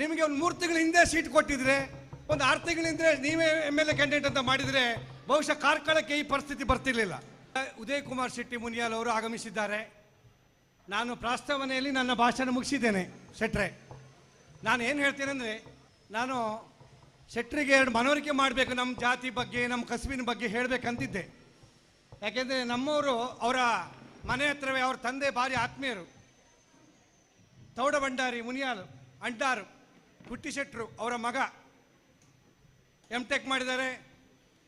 ನಿಮಗೆ ಒಂದು ಮೂರು ತಿಂಗಳ ಹಿಂದೆ ಸೀಟ್ ಕೊಟ್ಟಿದ್ರೆ, ಒಂದು ಆರು ತಿಂಗಳ ನೀವೇ ಎಂ ಎಲ್ ಎ ಕ್ಯಾಂಡಿಡೇಟ್ ಅಂತ ಮಾಡಿದರೆ ಬಹುಶಃ ಕಾರ್ಕಳಕ್ಕೆ ಈ ಪರಿಸ್ಥಿತಿ ಬರ್ತಿರ್ಲಿಲ್ಲ. ಉದಯ್ ಕುಮಾರ್ ಶೆಟ್ಟಿ ಮುನಿಯಾಲ್ ಅವರು ಆಗಮಿಸಿದ್ದಾರೆ. ನಾನು ಪ್ರಾಸ್ತಾವನೆಯಲ್ಲಿ ನನ್ನ ಭಾಷಣ ಮುಗಿಸಿದ್ದೇನೆ, ಶೆಟ್ರೆ. ನಾನು ಏನು ಹೇಳ್ತೇನೆ ಅಂದರೆ, ನಾನು ಶೆಟ್ರಿಗೆ ಎರಡು ಮನವರಿಕೆ ಮಾಡಬೇಕು, ನಮ್ಮ ಜಾತಿ ಬಗ್ಗೆ, ನಮ್ಮ ಕಸುಬಿನ ಬಗ್ಗೆ ಹೇಳಬೇಕಂತಿದ್ದೆ. ಯಾಕೆಂದರೆ ನಮ್ಮವರು ಅವರ ಮನೆ ಹತ್ರವೇ, ಅವ್ರ ತಂದೆ ಭಾರಿ ಆತ್ಮೀಯರು. ತೌಡ ಭಂಡಾರಿ, ಮುನಿಯಾಲ್ ಅಂಟಾರು ಪುಟ್ಟಿ ಶೆಟ್ಟರು ಅವರ ಮಗ. ಎಂ ಟೆಕ್ ಮಾಡಿದ್ದಾರೆ.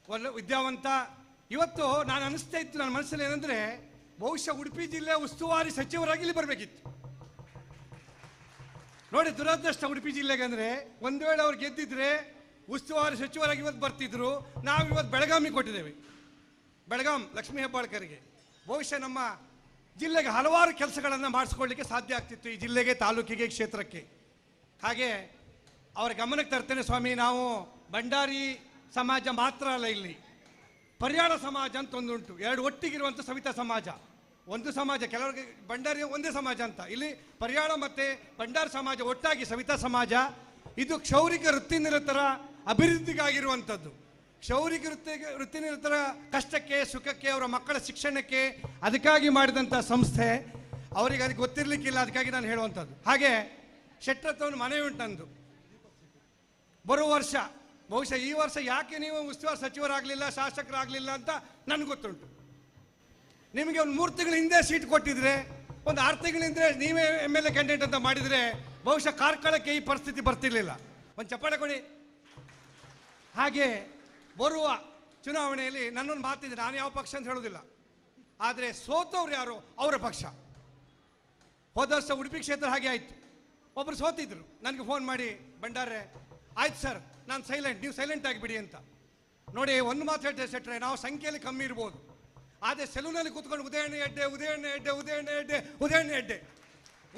ಒಳ್ಳೆ ವಿದ್ಯಾವಂತ. ಇವತ್ತು ನಾನು ಅನಿಸ್ತಾ ಇತ್ತು ನನ್ನ ಮನಸ್ಸಲ್ಲಿ ಏನಂದರೆ, ಬಹುಶಃ ಉಡುಪಿ ಜಿಲ್ಲೆ ಉಸ್ತುವಾರಿ ಸಚಿವರಾಗಿ ಇಲ್ಲಿ ಬರಬೇಕಿತ್ತು. ನೋಡಿ, ದುರದೃಷ್ಟ ಉಡುಪಿ ಜಿಲ್ಲೆಗೆ ಅಂದರೆ, ಒಂದು ವೇಳೆ ಅವ್ರು ಗೆದ್ದಿದ್ರೆ ಉಸ್ತುವಾರಿ ಸಚಿವರಾಗಿ ಇವತ್ತು ಬರ್ತಿದ್ರು, ನಾವು ಇವತ್ತು ಬೆಳಗಾವಿ ಕೊಟ್ಟಿದ್ದೇವೆ. ಬೆಳಗಾಂ, ಲಕ್ಷ್ಮೀ ಹೆಬ್ಬಾಳ್ಕರಿಗೆ. ಬಹುಶಃ ನಮ್ಮ ಜಿಲ್ಲೆಗೆ ಹಲವಾರು ಕೆಲಸಗಳನ್ನು ಮಾಡಿಸ್ಕೊಳ್ಳಿಕ್ಕೆ ಸಾಧ್ಯ ಆಗ್ತಿತ್ತು ಈ ಜಿಲ್ಲೆಗೆ, ತಾಲೂಕಿಗೆ, ಕ್ಷೇತ್ರಕ್ಕೆ. ಹಾಗೆ ಅವರ ಗಮನಕ್ಕೆ ತರ್ತೇನೆ ಸ್ವಾಮಿ. ನಾವು ಭಂಡಾರಿ ಸಮಾಜ ಮಾತ್ರ ಅಲ್ಲ ಇಲ್ಲಿ. ಪರ್ಯಾಳ ಸಮಾಜ ಅಂತ ಒಂದುಂಟು. ಎರಡು ಒಟ್ಟಿಗಿರುವಂಥ ಸವಿತಾ ಸಮಾಜ. ಒಂದು ಸಮಾಜ, ಕೆಲವರಿಗೆ ಭಂಡಾರಿ ಒಂದೇ ಸಮಾಜ ಅಂತ. ಇಲ್ಲಿ ಪರ್ಯಾಳ ಮತ್ತು ಭಂಡಾರ ಸಮಾಜ ಒಟ್ಟಾಗಿ ಸವಿತಾ ಸಮಾಜ. ಇದು ಕ್ಷೌರಿಕ ವೃತ್ತಿನಿರತರ ಅಭಿವೃದ್ಧಿಗಾಗಿರುವಂಥದ್ದು. ಕ್ಷೌರಿಕ ವೃತ್ತಿ ವೃತ್ತಿನಿರತರ ಕಷ್ಟಕ್ಕೆ, ಸುಖಕ್ಕೆ, ಅವರ ಮಕ್ಕಳ ಶಿಕ್ಷಣಕ್ಕೆ ಅದಕ್ಕಾಗಿ ಮಾಡಿದಂಥ ಸಂಸ್ಥೆ. ಅವರಿಗೆ ಅದಕ್ಕೆ ಗೊತ್ತಿರಲಿಕ್ಕಿಲ್ಲ, ಅದಕ್ಕಾಗಿ ನಾನು ಹೇಳುವಂಥದ್ದು. ಹಾಗೆ ಶೆಟ್ಟರತ್ತವನು ಮನೆ ಉಂಟಂದು ಬರುವ ವರ್ಷ, ಬಹುಶಃ ಈ ವರ್ಷ ಯಾಕೆ ನೀವು ಉಸ್ತುವಾರಿ ಸಚಿವರಾಗಲಿಲ್ಲ, ಶಾಸಕರಾಗಲಿಲ್ಲ ಅಂತ ನನಗೆ ಗೊತ್ತುಂಟು. ನಿಮಗೆ ಒಂದು ಮೂರು ತಿಂಗಳ ಹಿಂದೆ ಸೀಟ್ ಕೊಟ್ಟಿದ್ರೆ, ಒಂದು ಆರು ತಿಂಗಳ ಹಿಂದೆ ನೀವೇ ಎಂ ಎಲ್ ಎ ಕ್ಯಾಂಡಿಡೇಟ್ ಅಂತ ಮಾಡಿದರೆ, ಬಹುಶಃ ಕಾರ್ಕಳಕ್ಕೆ ಈ ಪರಿಸ್ಥಿತಿ ಬರ್ತಿರ್ಲಿಲ್ಲ. ಒಂದು ಚಪ್ಪಾಳೆ ಕೊಡಿ. ಹಾಗೆ ಬರುವ ಚುನಾವಣೆಯಲ್ಲಿ ನನ್ನೊಂದು ಮಾತಿದೆ, ನಾನು ಯಾವ ಪಕ್ಷ ಅಂತ ಹೇಳೋದಿಲ್ಲ. ಆದರೆ ಸೋತವ್ರು ಯಾರು? ಅವರ ಪಕ್ಷ. ಹೋದ ವರ್ಷ ಉಡುಪಿ ಕ್ಷೇತ್ರ ಹಾಗೆ ಆಯಿತು. ಒಬ್ಬರು ಸೋತಿದ್ರು. ನನಗೆ ಫೋನ್ ಮಾಡಿ, ಭಂಡಾರೆ ಆಯ್ತು ಸರ್, ನಾನು ಸೈಲೆಂಟ್ ನೀವು ಸೈಲೆಂಟ್ ಆಗಿಬಿಡಿ ಅಂತ. ನೋಡಿ, ಒಂದು ಮಾತು ಹೇಳ್ತೇವೆ ಸೆಟ್ರೆ ನಾವು ಸಂಖ್ಯೆಯಲ್ಲಿ ಕಮ್ಮಿ ಇರ್ಬೋದು. ಆದರೆ ಸೆಲೂನಲ್ಲಿ ಕೂತ್ಕೊಂಡು ಉದಯಣ್ಣ ಎಡ್ಡೆ ಉದಯಣ್ಣ ಎಡ್ಡೆ ಉದಯಣ್ಣ ಎಡ್ಡೆ ಉದಯಣ್ಣ ಎಡ್ಡೆ.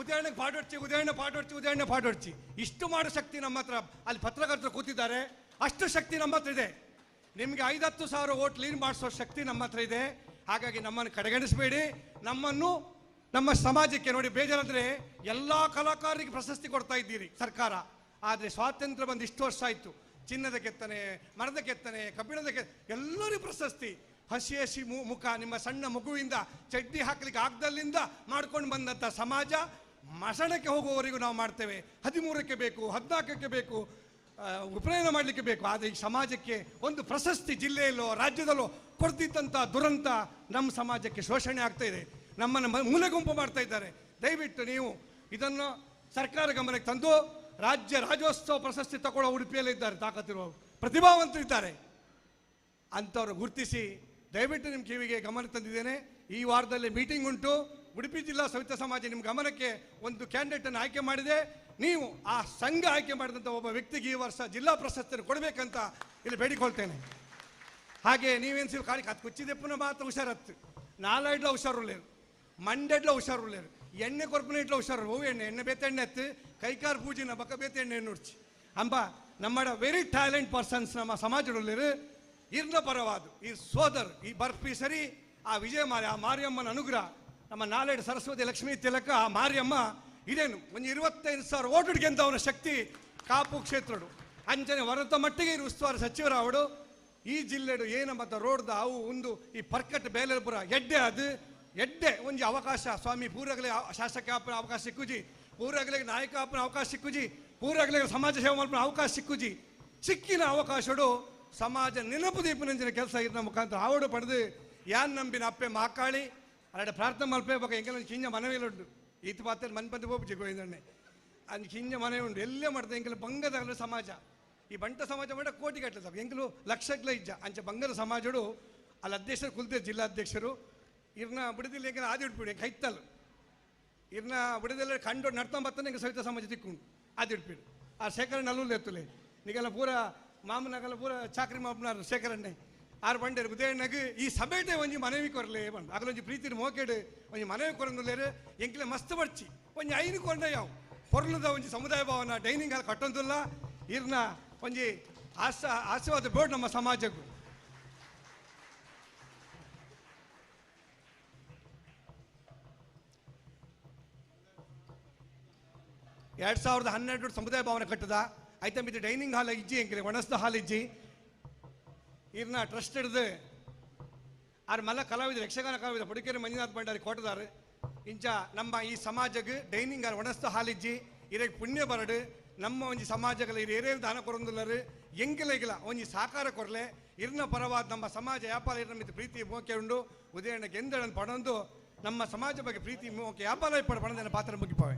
ಉದಯಣ್ಣಗೆ ಪಾಡೋಡ್ಚಿ ಉದಯಣ್ಣ ಪಾಡೋಡ್ಚಿ ಉದಯಣ್ಣ ಪಾಡೋಡ್ಚಿ ಇಷ್ಟು ಮಾಡೋ ಶಕ್ತಿ ನಮ್ಮ ಹತ್ರ, ಅಲ್ಲಿ ಪತ್ರಕರ್ತರು ಕೂತಿದ್ದಾರೆ, ಅಷ್ಟು ಶಕ್ತಿ ನಮ್ಮ ಹತ್ರ ಇದೆ. ನಿಮಗೆ ಐದತ್ತು ಸಾವಿರ ಓಟ್ ಲೀನ್ ಮಾಡಿಸೋ ಶಕ್ತಿ ನಮ್ಮ ಹತ್ರ ಇದೆ. ಹಾಗಾಗಿ ನಮ್ಮನ್ನು ಕಡೆಗಣಿಸಬೇಡಿ. ನಮ್ಮನ್ನು, ನಮ್ಮ ಸಮಾಜಕ್ಕೆ ನೋಡಿ ಬೇಜಾರಂದ್ರೆ ಎಲ್ಲ ಕಲಾಕಾರರಿಗೆ ಪ್ರಶಸ್ತಿ ಕೊಡ್ತಾ ಇದ್ದೀರಿ ಸರ್ಕಾರ. ಆದರೆ ಸ್ವಾತಂತ್ರ್ಯ ಬಂದು ಇಷ್ಟು ವರ್ಷ ಆಯಿತು. ಚಿನ್ನದ ಕೆತ್ತನೆ, ಮರದ ಕೆತ್ತನೆ, ಕಬ್ಬಿಣದ ಕೆ ಎಲ್ಲರಿಗೂ ಪ್ರಶಸ್ತಿ. ಹಸಿ ಹಸಿ ಮುಖ, ನಿಮ್ಮ ಸಣ್ಣ ಮಗುವಿಂದ ಚಡ್ಡಿ ಹಾಕಲಿಕ್ಕೆ ಆಗ್ದಲ್ಲಿಂದ ಮಾಡ್ಕೊಂಡು ಬಂದಂಥ ಸಮಾಜ ಮಸಣಕ್ಕೆ ಹೋಗುವವರೆಗೂ ನಾವು ಮಾಡ್ತೇವೆ. ಹದಿಮೂರಕ್ಕೆ ಬೇಕು, ಹದಿನಾಲ್ಕಕ್ಕೆ ಬೇಕು ಉಪನಯನ ಮಾಡಲಿಕ್ಕೆ ಬೇಕು. ಆದರೆ ಈ ಸಮಾಜಕ್ಕೆ ಒಂದು ಪ್ರಶಸ್ತಿ ಜಿಲ್ಲೆಯಲ್ಲೋ, ರಾಜ್ಯದಲ್ಲೋ ಕೊಡ್ತಿದ್ದಂಥ ದುರಂತ ನಮ್ಮ ಸಮಾಜಕ್ಕೆ ಶೋಷಣೆ ಆಗ್ತಾ ಇದೆ. ನಮ್ಮನ್ನು ಮೂಲೆ ಗುಂಪು ಮಾಡ್ತಾ ಇದ್ದಾರೆ. ದಯವಿಟ್ಟು ನೀವು ಇದನ್ನು ಸರ್ಕಾರ ಗಮನಕ್ಕೆ ತಂದು ರಾಜ್ಯ ರಾಜ್ಯೋತ್ಸವ ಪ್ರಶಸ್ತಿ ತಗೊಳ್ಳೋ ಉಡುಪಿಯಲ್ಲಿ ಇದ್ದಾರೆ, ತಾಕತ್ತಿರುವ ಪ್ರತಿಭಾವಂತರು ಇದ್ದಾರೆ. ಅಂಥವ್ರು ಗುರುತಿಸಿ, ದಯವಿಟ್ಟು ನಿಮ್ಮ ಕಿವಿಗೆ ಗಮನ ತಂದಿದ್ದೇನೆ. ಈ ವಾರದಲ್ಲಿ ಮೀಟಿಂಗ್ ಉಂಟು. ಉಡುಪಿ ಜಿಲ್ಲಾ ಸವಿತಾ ಸಮಾಜ ನಿಮ್ಮ ಗಮನಕ್ಕೆ ಒಂದು ಕ್ಯಾಂಡಿಡೇಟನ್ನು ಆಯ್ಕೆ ಮಾಡಿದೆ. ನೀವು ಆ ಸಂಘ ಆಯ್ಕೆ ಮಾಡಿದಂಥ ಒಬ್ಬ ವ್ಯಕ್ತಿಗೆ ಈ ವರ್ಷ ಜಿಲ್ಲಾ ಪ್ರಶಸ್ತಿಯನ್ನು ಕೊಡಬೇಕಂತ ಇಲ್ಲಿ ಬೇಡಿಕೊಳ್ತೇನೆ. ಹಾಗೆ ನೀವೇನು ಕಾಳಿ ಅದು ಕುಚ್ಚಿದೆಪ್ಪನ ಮಾತ್ರ ಹುಷಾರತ್ತು ನಾಲೈಡ್ಲ ಹುಷಾರುಳ್ಳೇರು. ಮಂಡೆಡ್ಲ ಹುಷಾರುಳ್ಳೇರು. ಎಣ್ಣೆ ಕೊರ್ಪನೆ ಇಟ್ಲ ಹುಷಾರು. ಹೂ ಎಣ್ಣೆ ಎಣ್ಣೆ ಬೇತ ಎಣ್ಣೆ ಎತ್ತು ಪೂಜೆ ಪೂಜಿನ ಬಕ್ಕ ಬೇತೆ ಎಣ್ಣೆ ನುಡ್ಚಿ ಅಂಬ, ನಮ್ಮಡ ವೆರಿ ಟ್ಯಾಲೆಂಟ್ ಪರ್ಸನ್ಸ್ ನಮ್ಮ ಸಮಾಜದಲ್ಲಿರು ಇರ್ನ ಪರವಾದು. ಈ ಸೋದರ್, ಈ ಬರ್ಫಿ ಸರಿ, ಆ ವಿಜಯ ಮಾರಿ, ಆ ಮಾರಿಯಮ್ಮನ ಅನುಗ್ರಹ, ನಮ್ಮ ನಾಲೆಡ್ ಸರಸ್ವತಿ ಲಕ್ಷ್ಮೀ ತಿಲಕ, ಆ ಮಾರಿಯಮ್ಮ ಇದೇನು? ಒಂದು ಇರುವತ್ತೈದು ಸಾವಿರ ಓಟ್ ಅಂತ ಅವನ ಶಕ್ತಿ ಕಾಪು ಕ್ಷೇತ್ರಡು. ಅಂಚನೆ ಹೊರತ ಮಟ್ಟಿಗೆ ಇರು ಉಸ್ತುವಾರಿ ಸಚಿವರಾವಡು ಈ ಜಿಲ್ಲೆಡು ಏನ ಮತ್ತು ರೋಡ್ದ ಅವು ಒಂದು ಈ ಪರ್ಕಟ್ ಬೇಲೆಪುರ ಎಡ್ಡೆ ಅದು. ಎಡ್ಡೆ ಒಂಜಿ ಅವಕಾಶ, ಸ್ವಾಮಿ ಅವ- ಶಾಸಕ ಆಪನ ಅವಕಾಶ ಸಿಕ್ಕುಜಿ ಪೂರ್ವಗಳಿಗೆ ನಾಯಕ ಆಪನ ಅವಕಾಶ ಸಿಕ್ಕುಜಿ ಪೂರ್ವಗಳಿಗೆ ಸಮಾಜ ಸೇವೆ ಮಲ್ಪನ ಅವಕಾಶ ಸಿಕ್ಕುಜಿ. ಸಿಕ್ಕಿನ ಅವಕಾಶಡು ಸಮಾಜ ನೆನಪು ದೀಪನಂಚಿನ ಕೆಲಸ ಇದ್ದ ಮುಖಾಂತರ ಆವಡು ಪಡೆದು ಯಾನ್ ನಂಬಿನ ಅಪ್ಪೆ ಮಾಕಾಳಿ, ಅಲ್ಲಡೆ ಪ್ರಾರ್ಥನೆ ಮಲ್ಪೆ ಬಗ್ಗೆ ಚಿಂಜ ಕಿಂಜ ಮನವಿಲುಂಡು ಈತ ಪಾತ್ರ ಮನ್ಪಂತ ಹೋಗ್ಬಿಟ್ಟು ಗೋವಿಂದಣ್ಣೆ. ಅಂದ್ ಚಿಂಜ ಮನೆ ಉಂಡು ಎಲ್ಲೇ ಮಾಡ್ದೆ ಹೆಂಗಲ್ಲ ಬಂಗದ ಸಮಾಜ. ಈ ಬಂಟ ಸಮಾಜ ಮಾಡ ಕೋಟಿ ಕಟ್ಟಲ ಸಾಕು. ಹೆಂಗಲು ಲಕ್ಷಗ್ಲ ಇಜ್ಜ. ಅಂಚೆ ಬಂಗದ ಸಮಾಜಡು ಅಲ್ಲಿ ಅಧ್ಯಕ್ಷರು ಕುಲ್ತೆ ಜಿಲ್ಲಾಧ್ಯಕ್ಷರು ಇರ್ನ ಬಿಡದಿಲ್ಲ ಎಂಕಲ ಆದಿ ಇಡ್ಬಿಡಿ ಕೈತ್ತಲ್ ಇರ್ನ ಬಿಡದಿಲ್ಲ, ಕಂಡು ನಡ್ತೊಂಬತ್ತನೇ ಹಿಂಗೆ ಸವಿತಾ ಸಮಾಜ ತಿಕ್ಕೊಂಡು ಆದಿ ಇಡ್ಬಿಡು ಆ ಶೇಖರ ಅಲ್ಲೂ ಎತ್ತಲೆ. ನೀಗೆಲ್ಲ ಪೂರ ಮಾಮನಾಗೆಲ್ಲ ಪೂರ ಚಾಕ್ರಿ ಮಾಪನಾರು ಶೇಖರಣ್ಣೆ ಆರು ಬಂಡೇರು ಉದಯಣ್ಣಗೆ ಈ ಸಭೆಟೆ ಒಂಜಿ ಮನವಿ ಕೊರಲೆ ಬಂದು. ಅಗಲೊಂಜಿ ಪ್ರೀತಿನ ಮೋಕೆಡು ಒಂಜಿ ಮನವಿ ಕೊರಂದುಲೇರು ಎಂಕ್ಲೆ ಮಸ್ತ್ ಬರ್ಚಿ. ಒಂಜಿ ಐನು ಕೊಂಡ ಯಾವ. ಹೊರಲದ ಒಂಜಿ ಸಮುದಾಯ ಭವನ, ಡೈನಿಂಗ್ ಹಾಲ್ ಕಟ್ಟೊಂದಿಲ್ಲ. ಇರ್ನ ಒಂಜಿ ಆಶ, ಆಶೀರ್ವಾದ ಬೋರ್ಡ್ ನಮ್ಮ ಸಮಾಜಕ್ಕೂ. ಎರಡು ಸಾವಿರದ ಹನ್ನೆರಡು ಸಮುದಾಯ ಭವನ ಕಟ್ಟದ. ಐತೆ ಮಿತಿ ಡೈನಿಂಗ್ ಹಾಲ್ ಇಜ್ಜಿ ಎಂಕಿಲೆ ಒಣಸ್ದ ಹಾಲ್ ಇಜ್ಜಿ ಇರ್ನ ಟ್ರಸ್ಟ್ ಹಿಡ್ದು ಆರ್ ಮಲ್ಲ ಕಲಾವಿದರು, ಯಕ್ಷಗಾನ ಕಲಾವಿದ ಪುಡಿಕೇರಿ ಮಂಜುನಾಥ್ ಭಂಡಾರಿ ಕೋಟದಾರು. ಇಂಚ ನಮ್ಮ ಈ ಸಮಾಜಕ್ಕೆ ಡೈನಿಂಗ್ ಆರ್ ಒಣಸ್ತ ಹಾಲಿಜ್ಜಿ ಇರಗೆ ಪುಣ್ಯ ಬರಡು. ನಮ್ಮ ಒಂಜಿ ಸಮಾಜಗಳ ಇರು ಏರೇ ದಾನ ಕೊರೊಂದುಲ್ಲರು ಎಂಗಿಲ ಇಗಿಲ ಒಂಜಿ ಸಾಕಾರ ಕೊರಲೆ. ಇರ್ನ ಪರವಾದ ನಮ್ಮ ಸಮಾಜ ವ್ಯಾಪಾರ, ಇರ್ನ ಮಿತಿ ಪ್ರೀತಿ ಮೋಕೆ ಉಂಡು. ಉದಯಣ್ಣ ಗೆಂದಳನ್ನು ಪಡೊಂದು ನಮ್ಮ ಸಮಾಜ ಬಗ್ಗೆ ಪ್ರೀತಿ ಮೋಕೆ ವ್ಯಾಪಾರ ಪಡ ಪಡಂದನ ಪಾತ್ರ ಮುಗಿಪವೆ.